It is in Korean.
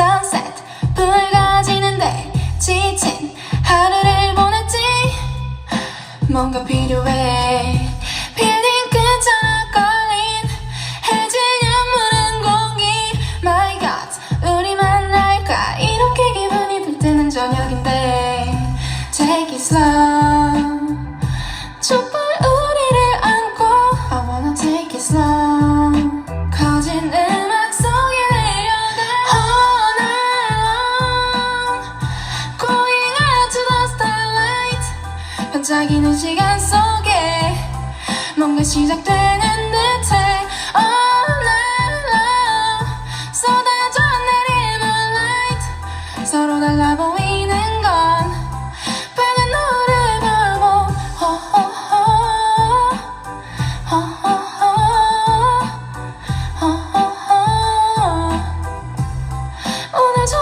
sunset. 붉어지는데 지친 하루를 보냈지. 뭔가 필요해. 반짝이는 시간 속에 뭔가 시작되는 듯해. All night long 쏟아져 내리 moonlight. 서로 달라 보이는 건 밝은 노을의 별보 오늘 저